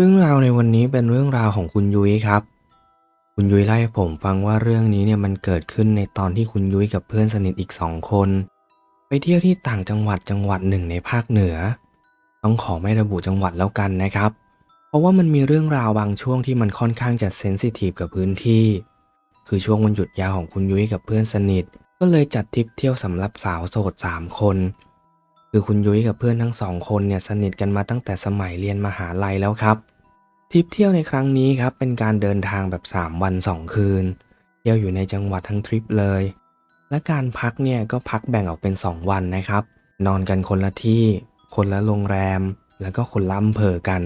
เรื่องราวในวันนี้เป็นเรื่องราวของคุณยุ้ยครับ คุณยุ้ยเล่าให้ผมฟังว่าเรื่องนี้เนี่ยมันเกิดขึ้นในตอนที่คุณยุ้ยกับเพื่อนสนิทอีกสองคน ไปเที่ยวที่ต่างจังหวัดจังหวัดหนึ่งในภาคเหนือ ต้องขอไม่ระบุจังหวัดแล้วกันนะครับ เพราะว่ามันมีเรื่องราวบางช่วงที่มันค่อนข้างจะเซนซิทีฟกับพื้นที่ คือช่วงวันหยุดยาวของคุณยุ้ยกับเพื่อนสนิท ก็เลยจัดทริปเที่ยวสำหรับสาวโสดสามคน คือคุณยุ้ยกับเพื่อนทั้งสองคนเนี่ยสนิทกันมาตั้งแต่สมัยเรียนมหาลัยแล้วครับทริปเที่ยวในครั้งนี้ครับเป็นการเดินทางแบบ 3 วัน 2 คืน เที่ยวอยู่ในจังหวัดทั้งทริปเลย และการพักเนี่ยก็พักแบ่งออกเป็น 2 วันนะครับ นอนกันคนละที่ คนละโรงแรม แล้วก็คนละอำเภอกัน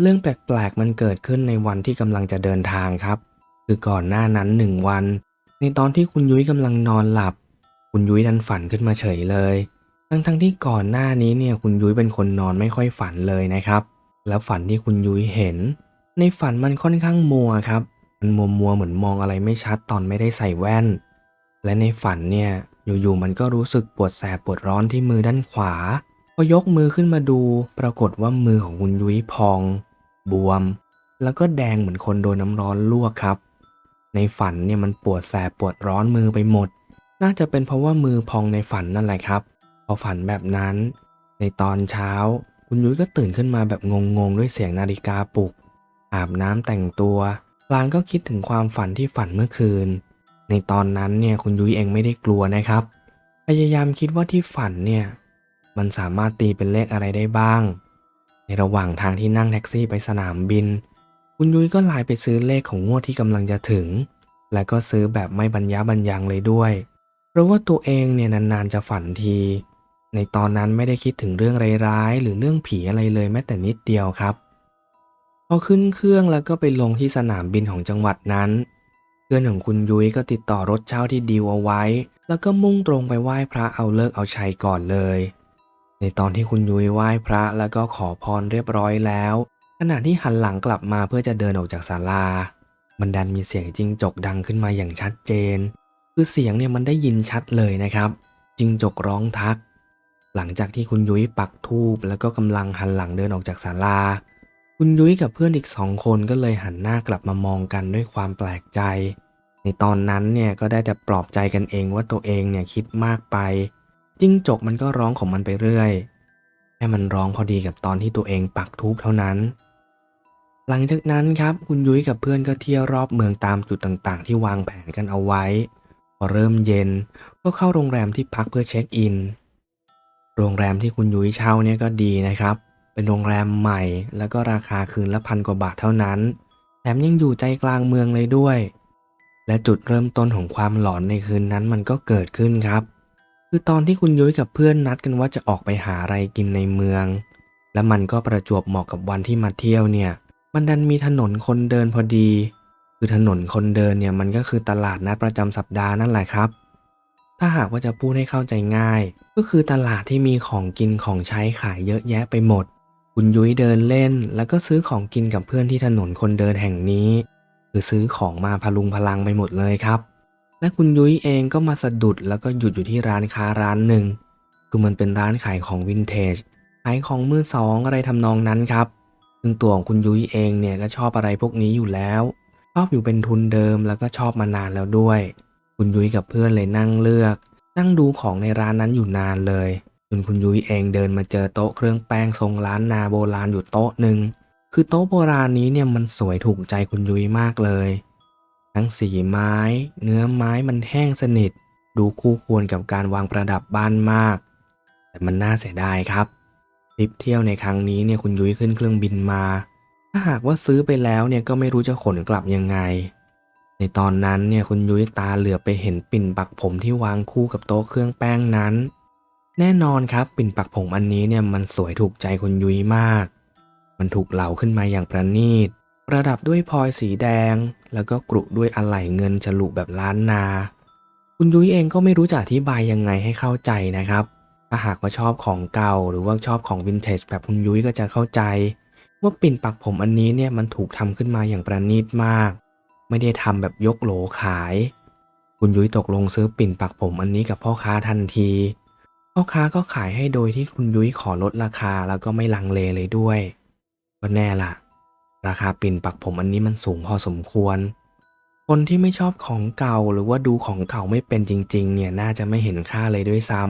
เรื่องแปลกๆมันเกิดขึ้นในวันที่กำลังจะเดินทางครับ คือก่อนหน้านั้นหนึ่งวัน ในตอนที่คุณยุ้ยกำลังนอนหลับ คุณยุ้ยดันฝันขึ้นมาเฉยเลย ทั้งๆที่ก่อนหน้านี้เนี่ยคุณยุ้ยเป็นคนนอนไม่ค่อยฝันเลยนะครับ แล้วฝันที่คุณยุ้ยเห็น ในฝันมันค่อนข้างมัวครับ มันมัวมัวเหมือนมองอะไรไม่ชัดตอนไม่ได้ใส่แว่น และในฝันเนี่ยอยู่ๆมันก็รู้สึกปวดแสบปวดร้อนที่มือด้านขวา พอยกมือขึ้นมาดู ปรากฏว่ามือของคุณยุ้ยพอง บวม แล้วก็แดงเหมือนคนโดนน้ำร้อนลวกครับ ในฝันเนี่ยมันปวดแสบปวดร้อนมือไปหมด น่าจะเป็นเพราะว่ามือพองในฝันนั่นแหละครับ อฝันแบบนั้น ในตอนเช้า คุณยุ้ยก็ตื่นขึ้นมาแบบงงๆ ด้วยเสียงนาฬิกาปลุก อาบน้ำแต่งตัวพลางก็คิดถึงความฝันที่ฝันเมื่อคืน ในตอนนั้นเนี่ยคุณยุ้ยเองไม่ได้กลัวนะครับ พยายามคิดว่าที่ฝันเนี่ย มันสามารถตีเป็นเลขอะไรได้บ้าง ในระหว่างทางที่นั่งแท็กซี่ไปสนามบิน คุณยุ้ยก็ไลน์ไปซื้อเลขของงวดที่กำลังจะถึง และก็ซื้อแบบไม่บรรยะบรรยังเลยด้วย เพราะว่าตัวเองเนี่ยนานๆจะฝันที ในตอนนั้นไม่ได้คิดถึงเรื่องร้ายๆหรือเรื่องผีอะไรเลยแม้แต่นิดเดียวครับ พอขึ้นเครื่องแล้วก็ไปลงที่สนามบินของจังหวัดนั้น เพื่อนของคุณยุ้ยก็ติดต่อรถเช่าที่ดีลเอาไว้ แล้วก็มุ่งตรงไปไหว้พระเอาเลิกเอาชัยก่อนเลย ในตอนที่คุณยุ้ยไหว้พระแล้วก็ขอพรเรียบร้อยแล้ว ขณะที่หันหลังกลับมาเพื่อจะเดินออกจากศาลา มันดันมีเสียงจิ้งจกดังขึ้นมาอย่างชัดเจน คือเสียงเนี่ยมันได้ยินชัดเลยนะครับ จิ้งจกร้องทัก หลังจากที่คุณยุ้ยปักธูปแล้วก็กำลังหันหลังเดินออกจากศาลา คุณยุ้ยกับเพื่อนอีกสองคนก็เลยหันหน้ากลับมามองกันด้วยความแปลกใจ ในตอนนั้นเนี่ยก็ได้แต่ปลอบใจกันเองว่าตัวเองเนี่ยคิดมากไป จิ้งจกมันก็ร้องของมันไปเรื่อยแค่มันร้องพอดีกับตอนที่ตัวเองปักธูปเท่านั้น หลังจากนั้นครับคุณยุ้ยกับเพื่อนก็เที่ยวรอบเมืองตามจุดต่างๆ ที่วางแผนกันเอาไว้ พอเริ่มเย็นก็เข้าโรงแรมที่พักเพื่อเช็คอิน โรงแรมที่คุณยุ้ยเช่าเนี่ยก็ดีนะครับ เป็นโรงแรมใหม่ แล้วก็ราคาคืนละพันกว่าบาทเท่านั้น แถมยังอยู่ใจกลางเมืองเลยด้วย และจุดเริ่มต้นของความหลอนในคืนนั้นมันก็เกิดขึ้นครับ คือตอนที่คุณยุ้ยกับเพื่อนนัดกันว่าจะออกไปหาอะไรกินในเมือง และมันก็ประจวบเหมาะกับวันที่มาเที่ยวเนี่ย มันดันมีถนนคนเดินพอดี คือถนนคนเดินเนี่ยมันก็คือตลาดนัดประจำสัปดาห์นั่นแหละครับ ถ้าหากว่าจะพูดให้เข้าใจง่าย ก็คือตลาดที่มีของกินของใช้ขายเยอะแยะไปหมด คุณยุ้ยเดินเล่น แล้วก็ซื้อของกินกับเพื่อนที่ถนนคนเดินแห่งนี้ คือซื้อของมาพลุงพลังไปหมดเลยครับ และคุณยุ้ยเองก็มาสะดุดแล้วก็หยุดอยู่ที่ร้านค้าร้านหนึ่ง คือมันเป็นร้านขายของวินเทจ ขายของมือสองอะไรทำนองนั้นครับ ซึ่งตัวของคุณยุ้ยเองเนี่ยก็ชอบอะไรพวกนี้อยู่แล้ว ชอบอยู่เป็นทุนเดิมแล้วก็ชอบมานานแล้วด้วย คุณยุ้ยกับเพื่อนเลยนั่งเลือก นั่งดูของในร้านนั้นอยู่นานเลยจนคุณยุ้ยเองเดินมาเจอโต๊ะเครื่องแป้งทรงล้านนาโบราณอยู่โต๊ะหนึ่งคือโต๊ะโบราณนี้เนี่ยมันสวยถูกใจคุณยุ้ยมากเลย ทั้งสีไม้ เนื้อไม้มันแห้งสนิท ดูคู่ควรกับการวางประดับบ้านมาก แต่มันน่าเสียดายครับทริปเที่ยวในครั้งนี้เนี่ยคุณยุ้ยขึ้นเครื่องบินมา ถ้าหากว่าซื้อไปแล้วเนี่ยก็ไม่รู้จะขนกลับยังไง ในตอนนั้นเนี่ยคุณยุ้ยตาเหลือไปเห็นปิ่นปักผมที่วางคู่กับโต๊ะเครื่องแป้งนั้น แน่นอนครับปิ่นปักผมอันนี้เนี่ยมันสวยถูกใจคุณยุ้ยมาก มันถูกเหลาขึ้นมาอย่างประณีต ประดับด้วยพลอยสีแดง แล้วก็กรุด้วยอะไหล่เงินฉลุแบบล้านนา คุณยุ้ยเองก็ไม่รู้จะอธิบายยังไงให้เข้าใจนะครับ ถ้าหากว่าชอบของเก่าหรือว่าชอบของวินเทจแบบคุณยุ้ยก็จะเข้าใจ ว่าปิ่นปักผมอันนี้เนี่ยมันถูกทำขึ้นมาอย่างประณีตมาก ไม่ได้ทำแบบยกโหลขาย คุณยุ้ยตกลงซื้อปิ่นปักผมอันนี้กับพ่อค้าทันที พ่อค้าก็ขายให้โดยที่คุณยุ้ยขอลดราคาแล้วก็ไม่ลังเลเลยด้วย ก็แน่ล่ะ ราคาปิ่นปักผมอันนี้มันสูงพอสมควร คนที่ไม่ชอบของเก่าหรือว่าดูของเก่าไม่เป็นจริง ๆ เนี่ยน่าจะไม่เห็นค่าเลยด้วยซ้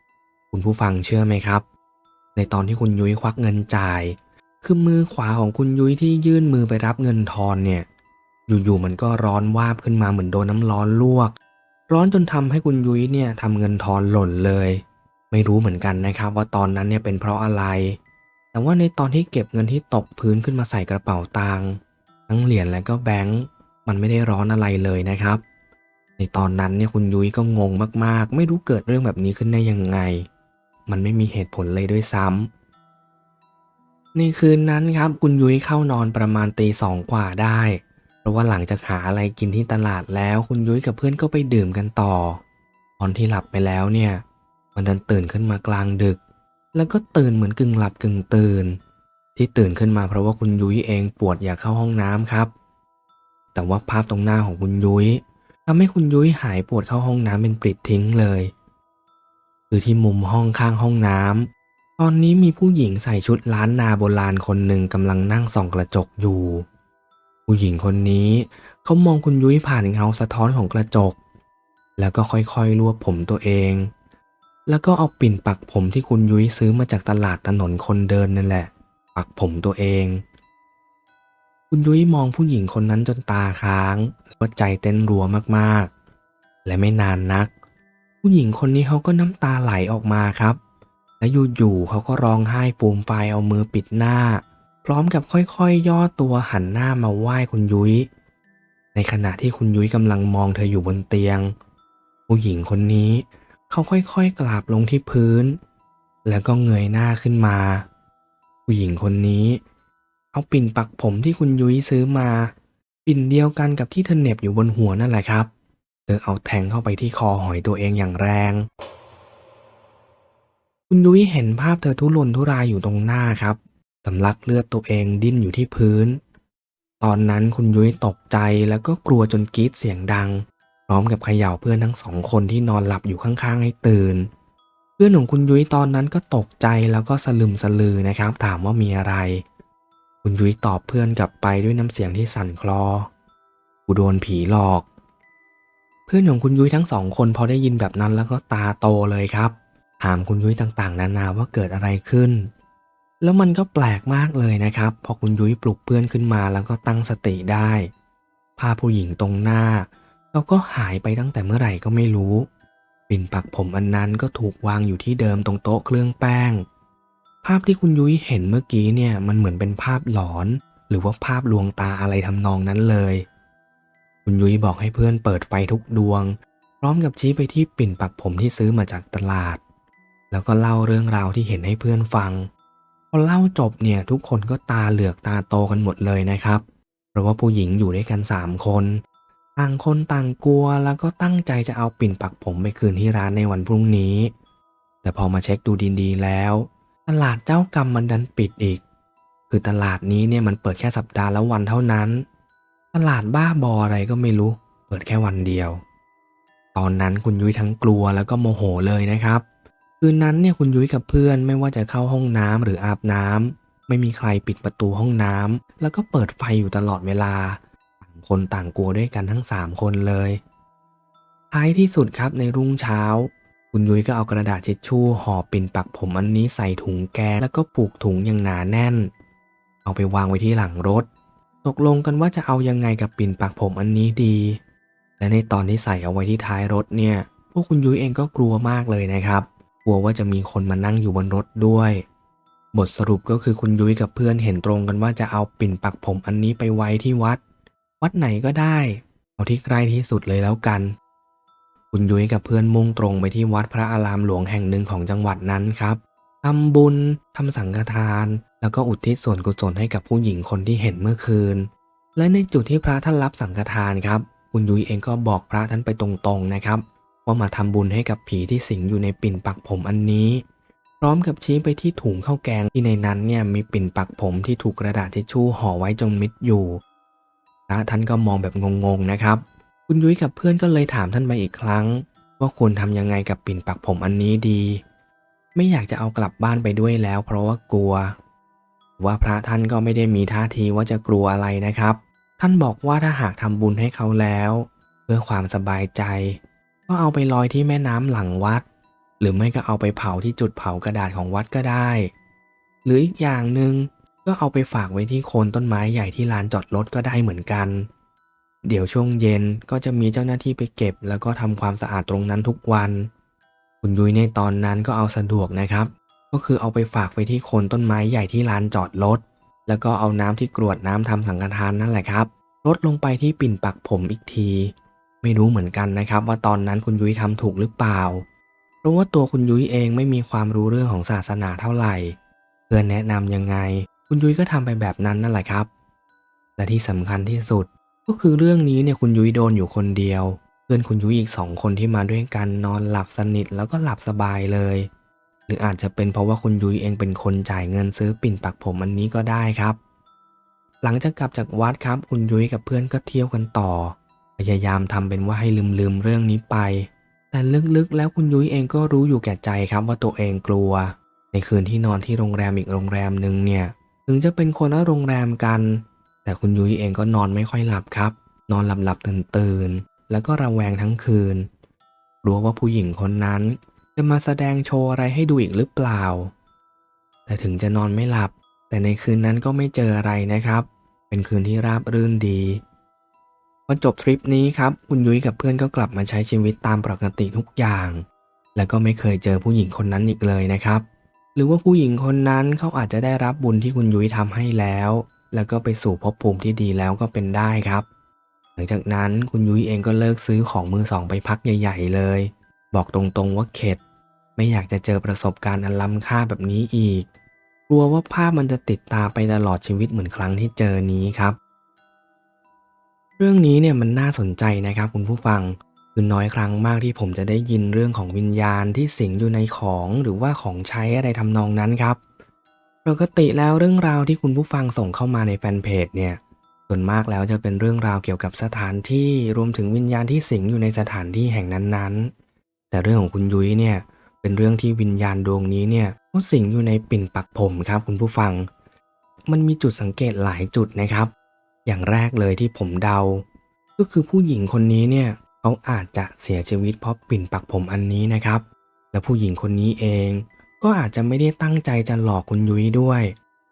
ำคุณผู้ฟังเชื่อไหมครับ ในตอนที่คุณยุ้ยควักเงินจ่าย คือมือขวาของคุณยุ้ยที่ยื่นมือไปรับเงินทอนเนี่ย อยู่ๆมันก็ร้อนวาบขึ้นมาเหมือนโดนน้ำร้อนลวก ร้อนจนทำให้คุณยุ้ยเนี่ยทำเงินทอนหล่นเลย ไม่รู้เหมือนกันนะครับว่าตอนนั้นเนี่ยเป็นเพราะอะไร แต่ว่าในตอนที่เก็บเงินที่ตกพื้นขึ้นมาใส่กระเป๋าตังค์ทั้งเหรียญและก็แบงค์มันไม่ได้ร้อนอะไรเลยนะครับ ในตอนนั้นเนี่ยคุณยุ้ยก็งงมากๆ ไม่รู้เกิดเรื่องแบบนี้ขึ้นได้ยังไง มันไม่มีเหตุผลเลยด้วยซ้ำในคืนนั้นครับคุณยุ้ยเข้านอนประมาณตีสองกว่าได้ ราะว่าหลังจากหาอะไรกินที่ตลาดแล้วคุณยุ้ยกับเพื่อนก็ไปดื่มกันต่อ ตอนที่หลับไปแล้วเนี่ย มันดันตื่นขึ้นมากลางดึก แล้วก็ตื่นเหมือนกึ่งหลับกึ่งตื่น ที่ตื่นขึ้นมาเพราะว่าคุณยุ้ยเองปวดอยากเข้าห้องน้ำครับ แต่ว่าภาพตรงหน้าของคุณยุ้ยทำให้คุณยุ้ยหายปวดเข้าห้องน้ำเป็นปลิดทิ้งเลย คือที่มุมห้องข้างห้องน้ำตอนนี้มีผู้หญิงใส่ชุดล้านนาโบราณคนหนึ่งกำลังนั่งส่องกระจกอยู่ ผู้หญิงคนนี้เขามองคุณยุ้ยผ่านเงาสะท้อนของกระจก แล้วก็ค่อยๆรวบผมตัวเอง แล้วก็เอาปิ่นปักผมที่คุณยุ้ยซื้อมาจากตลาดถนนคนเดินนั่นแหละ ปักผมตัวเอง คุณยุ้ยมองผู้หญิงคนนั้นจนตาค้างแล้วก็ใจเต้นรัวมากๆ และไม่นานนัก ผู้หญิงคนนี้เขาก็น้ำตาไหลออกมาครับ และอยู่ๆเขาก็ร้องไห้ฟูมฟายเอามือปิดหน้า พร้อมกับค่อยๆย่อตัวหันหน้ามาไหว้คุณยุ้ย ในขณะที่คุณยุ้ยกำลังมองเธออยู่บนเตียง ผู้หญิงคนนี้ เขาค่อยๆกราบลงที่พื้น แล้วก็เงยหน้าขึ้นมา ผู้หญิงคนนี้ เอาปิ่นปักผมที่คุณยุ้ยซื้อมา ปิ่นเดียวกันกับที่เธอเน็บอยู่บนหัวนั่นแหละครับ เธอเอาแทงเข้าไปที่คอหอยตัวเองอย่างแรง คุณยุ้ยเห็นภาพเธอทุรนทุรายอยู่ตรงหน้าครับ สำลักเลือดตัวเองดิ้นอยู่ที่พื้น ตอนนั้นคุณยุ้ยตกใจแล้วก็กลัวจนกรีดเสียงดัง พร้อมกับเขย่าเพื่อนทั้งสองคนที่นอนหลับอยู่ข้างๆ ให้ตื่น เพื่อนของคุณยุ้ยตอนนั้นก็ตกใจแล้วก็สลึมสลือนะครับ ถามว่ามีอะไร คุณยุ้ยตอบเพื่อนกลับไปด้วยน้ำเสียงที่สั่นคลอ กูโดนผีหลอก เพื่อนของคุณยุ้ยทั้งสองคนพอได้ยินแบบนั้นแล้วก็ตาโตเลยครับ ถามคุณยุ้ยต่างๆ นานาว่าเกิดอะไรขึ้น แล้วมันก็แปลกมากเลยนะครับ พอคุณยุ้ยปลุกเพื่อนขึ้นมาแล้วก็ตั้งสติได้ ภาพผู้หญิงตรงหน้าแล้วก็หายไปตั้งแต่เมื่อไหร่ก็ไม่รู้ ปิ่นปักผมอันนั้นก็ถูกวางอยู่ที่เดิมตรงโต๊ะเครื่องแป้ง ภาพที่คุณยุ้ยเห็นเมื่อกี้เนี่ยมันเหมือนเป็นภาพหลอน หรือว่าภาพลวงตาอะไรทำนองนั้นเลย คุณยุ้ยบอกให้เพื่อนเปิดไฟทุกดวง พร้อมกับชี้ไปที่ปิ่นปักผมที่ซื้อมาจากตลาด แล้วก็เล่าเรื่องราวที่เห็นให้เพื่อนฟัง พอเล่าจบเนี่ยทุกคนก็ตาเหลือกตาโตกันหมดเลยนะครับ เพราะว่าผู้หญิงอยู่ด้วยกันสามคน ต่างคนต่างกลัวแล้วก็ตั้งใจจะเอาปิ่นปักผมไปคืนที่ร้านในวันพรุ่งนี้ แต่พอมาเช็คดูดีๆแล้ว ตลาดเจ้ากรรมมันดันปิดอีก คือตลาดนี้เนี่ยมันเปิดแค่สัปดาห์ละวันเท่านั้น ตลาดบ้าบออะไรก็ไม่รู้ เปิดแค่วันเดียว ตอนนั้นคุณยุ้ยทั้งกลัวแล้วก็โมโหเลยนะครับ คืนนั้นเนี่ยคุณยุ้ยกับเพื่อนไม่ว่าจะเข้าห้องน้ำหรืออาบน้ำไม่มีใครปิดประตูห้องน้ำแล้วก็เปิดไฟอยู่ตลอดเวลา ต่างคนต่างกลัวด้วยกันทั้งสามคนเลย ท้ายที่สุดครับในรุ่งเช้า คุณยุ้ยก็เอากระดาษเช็ดชู่ห่อปิ่นปักผมอันนี้ใส่ถุงแกแล้วก็ผูกถุงอย่างหนาแน่น เอาไปวางไว้ที่หลังรถ ตกลงกันว่าจะเอายังไงกับปิ่นปักผมอันนี้ดี และในตอนที่ใส่เอาไว้ที่ท้ายรถเนี่ยพวกคุณยุ้ยเองก็กลัวมากเลยนะครับ ลัวว่าจะมีคนมานั่งอยู่บนรถด้วย บทสรุปก็คือคุณยุ้ยกับเพื่อนเห็นตรงกันว่าจะเอาปิ่นปักผมอันนี้ไปไว้ที่วัด วัดไหนก็ได้ เอาที่ใกล้ที่สุดเลยแล้วกัน คุณยุ้ยกับเพื่อนมุ่งตรงไปที่วัดพระอารามหลวงแห่งหนึ่งของจังหวัดนั้นครับทำบุญทำสังฆทาน แล้วก็อุทิศส่วนกุศลให้กับผู้หญิงคนที่เห็นเมื่อคืน และในจุดที่พระท่านรับสังฆทานครับ คุณยุ้ยเองก็บอกพระท่านไปตรงๆนะครับ ว่ามาทำบุญให้กับผีที่สิงอยู่ในปิ่นปักผมอันนี้ พร้อมกับชี้ไปที่ถุงข้าวแกงที่ในนั้นเนี่ยมีปิ่นปักผมที่ถูกกระดาษทิชชู่ห่อไว้จนมิดอยู่พระท่านก็มองแบบงงๆนะครับ คุณยุ้ยกับเพื่อนก็เลยถามท่านไปอีกครั้ง ว่าควรทำยังไงกับปิ่นปักผมอันนี้ดี ไม่อยากจะเอากลับบ้านไปด้วยแล้ว เพราะว่ากลัว ว่าพระท่านก็ไม่ได้มีท่าทีว่าจะกลัวอะไรนะครับ ท่านบอกว่าถ้าหากทำบุญให้เขาแล้ว เพื่อความสบายใจ ก็เอาไปลอยที่แม่น้ำหลังวัด หรือไม่ก็เอาไปเผาที่จุดเผากระดาษของวัดก็ได้ หรืออีกอย่างหนึ่งก็เอาไปฝากไว้ที่โคนต้นไม้ใหญ่ที่ลานจอดรถก็ได้เหมือนกัน เดี๋ยวช่วงเย็นก็จะมีเจ้าหน้าที่ไปเก็บ แล้วก็ทำความสะอาดตรงนั้นทุกวัน คุณยุ้ยในตอนนั้นก็เอาสะดวกนะครับ ก็คือเอาไปฝากไว้ที่โคนต้นไม้ใหญ่ที่ลานจอดรถ แล้วก็เอาน้ำที่กรวดน้ำทำสังฆทานนั่นแหละครับลดลงไปที่ปิ่นปักผมอีกที ไม่รู้เหมือนกันนะครับว่าตอนนั้นคุณยุ้ยทำถูกหรือเปล่า เพราะว่าตัวคุณยุ้ยเองไม่มีความรู้เรื่องของศาสนาเท่าไหร่ เพื่อนแนะนำยังไง คุณยุ้ยก็ทำไปแบบนั้นนั่นแหละครับ และที่สำคัญที่สุดก็คือเรื่องนี้เนี่ยคุณยุ้ยโดนอยู่คนเดียว เพื่อนคุณยุ้ยอีกสองคนที่มาด้วยกันนอนหลับสนิทแล้วก็หลับสบายเลย หรืออาจจะเป็นเพราะว่าคุณยุ้ยเองเป็นคนจ่ายเงินซื้อปิ่นปักผมอันนี้ก็ได้ครับ หลังจากกลับจากวัดครับคุณยุ้ยกับเพื่อนก็เที่ยวกันต่อ พยายามทำเป็นว่าให้ลืมๆเรื่องนี้ไป แต่ลึกๆแล้วคุณยุ้ยเองก็รู้อยู่แก่ใจครับว่าตัวเองกลัว ในคืนที่นอนที่โรงแรมอีกโรงแรมหนึ่งเนี่ย ถึงจะเป็นคนละโรงแรมกัน แต่คุณยุ้ยเองก็นอนไม่ค่อยหลับครับ นอนหลับหลับตื่นตื่นๆแล้วก็ระแวงทั้งคืนกลัวว่าผู้หญิงคนนั้น จะมาแสดงโชว์อะไรให้ดูอีกหรือเปล่า แต่ถึงจะนอนไม่หลับ แต่ในคืนนั้นก็ไม่เจออะไรนะครับ เป็นคืนที่ราบรื่นดี พอจบทริปนี้ครับคุณยุ้ยกับเพื่อนก็กลับมาใช้ชีวิตตามปกติทุกอย่าง แล้วก็ไม่เคยเจอผู้หญิงคนนั้นอีกเลยนะครับ หรือว่าผู้หญิงคนนั้นเขาอาจจะได้รับบุญที่คุณยุ้ยทำให้แล้ว แล้วก็ไปสู่ภพภูมิที่ดีแล้วก็เป็นได้ครับ หลังจากนั้นคุณยุ้ยเองก็เลิกซื้อของมือสองไปพักใหญ่ ๆ เลย บอกตรงๆว่าเข็ด ไม่อยากจะเจอประสบการณ์อันล้ำค่าแบบนี้อีก กลัวว่าภาพมันจะติดตาไปตลอดชีวิตเหมือนครั้งที่เจอนี้ครับ เรื่องนี้เนี่ยมันน่าสนใจนะครับคุณผู้ฟังคือน้อยครั้งมากที่ผมจะได้ยินเรื่องของวิญญาณที่สิงอยู่ในของหรือว่าของใช้อะไรทำนองนั้นครับปกติแล้วเรื่องราวที่คุณผู้ฟังส่งเข้ามาในแฟนเพจเนี่ยส่วนมากแล้วจะเป็นเรื่องราวเกี่ยวกับสถานที่รวมถึงวิญญาณที่สิงอยู่ในสถานที่แห่งนั้นๆ แต่เรื่องของคุณยุ้ยเนี่ยเป็นเรื่องที่วิญญาณดวงนี้เนี่ยเขาสิงอยู่ในปิ่นปักผมครับคุณผู้ฟัง มันมีจุดสังเกตหลายจุดนะครับ อย่างแรกเลยที่ผมเดา ก็คือผู้หญิงคนนี้เนี่ยเขาอาจจะเสียชีวิตเพราะปิ่นปักผมอันนี้นะครับ และผู้หญิงคนนี้เองก็อาจจะไม่ได้ตั้งใจจะหลอกคุณยุ้ยด้วย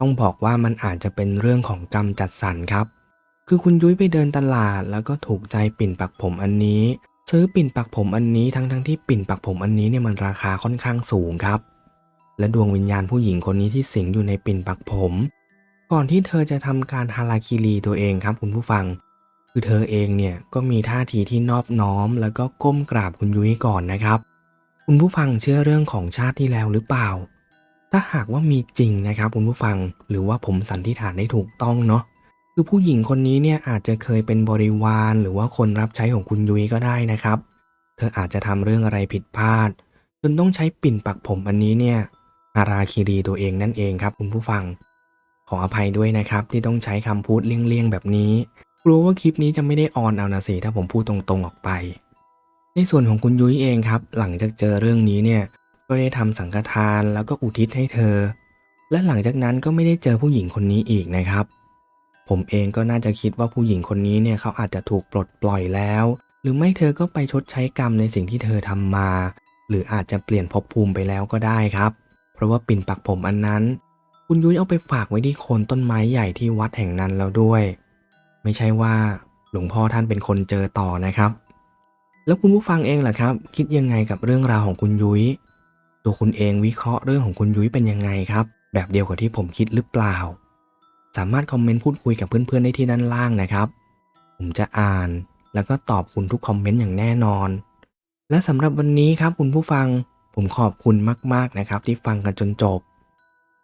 ต้องบอกว่ามันอาจจะเป็นเรื่องของกรรมจัดสรรครับ คือคุณยุ้ยไปเดินตลาด แล้วก็ถูกใจปิ่นปักผมอันนี้ ซื้อปิ่นปักผมอันนี้ทั้งทั้งที่ปิ่นปักผมอันนี้เนี่ยมันราคาค่อนข้างสูงครับ และดวงวิญญาณผู้หญิงคนนี้ที่สิงอยู่ในปิ่นปักผม ก่อนที่เธอจะทำการฮาราคิรีตัวเองครับคุณผู้ฟัง คือเธอเองเนี่ยก็มีท่าทีที่นอบน้อม แล้วก็ก้มกราบคุณยุ้ยก่อนนะครับ คุณผู้ฟังเชื่อเรื่องของชาติที่แล้วหรือเปล่า ถ้าหากว่ามีจริงนะครับคุณผู้ฟังหรือว่าผมสันนิษฐานได้ถูกต้องเนาะคือผู้หญิงคนนี้เนี่ยอาจจะเคยเป็นบริวารหรือว่าคนรับใช้ของคุณยุ้ยก็ได้นะครับ เธออาจจะทำเรื่องอะไรผิดพลาด จนต้องใช้ปิ่นปักผมอันนี้เนี่ยอาราคิรีตัวเองนั่นเองครับคุณผู้ฟัง ออภัยด้วยนะครับที่ต้องใช้คำพูดเลี่ยงๆแบบนี้ กลัวว่าคลิปนี้จะไม่ได้ออนเอานะสิถ้าผมพูดตรงๆออกไป ในส่วนของคุณยุ้ยเองครับ หลังจากเจอเรื่องนี้เนี่ยก็ได้ทำสังฆทานแล้วก็อุทิศให้เธอ และหลังจากนั้นก็ไม่ได้เจอผู้หญิงคนนี้อีกนะครับ ผมเองก็น่าจะคิดว่าผู้หญิงคนนี้เนี่ยเขาอาจจะถูกปลดปล่อยแล้ว หรือไม่เธอก็ไปชดใช้กรรมในสิ่งที่เธอทำมา หรืออาจจะเปลี่ยนภพภูมิไปแล้วก็ได้ครับ เพราะว่าปิ่นปักผมอันนั้น คุณยุ้ยเอาไปฝากไว้ที่โคนต้นไม้ใหญ่ที่วัดแห่งนั้นแล้วด้วย ไม่ใช่ว่าหลวงพ่อท่านเป็นคนเจอต่อนะครับ แล้วคุณผู้ฟังเองล่ะครับ คิดยังไงกับเรื่องราวของคุณยุ้ย ตัวคุณเองวิเคราะห์เรื่องของคุณยุ้ยเป็นยังไงครับ แบบเดียวกับที่ผมคิดหรือเปล่า สามารถคอมเมนต์พูดคุยกับเพื่อนๆได้ที่ด้านล่างนะครับ ผมจะอ่านแล้วก็ตอบคุณทุกคอมเมนต์อย่างแน่นอน และสำหรับวันนี้ครับคุณผู้ฟังผมขอบคุณมากๆนะครับ ที่ฟังกันจนจบ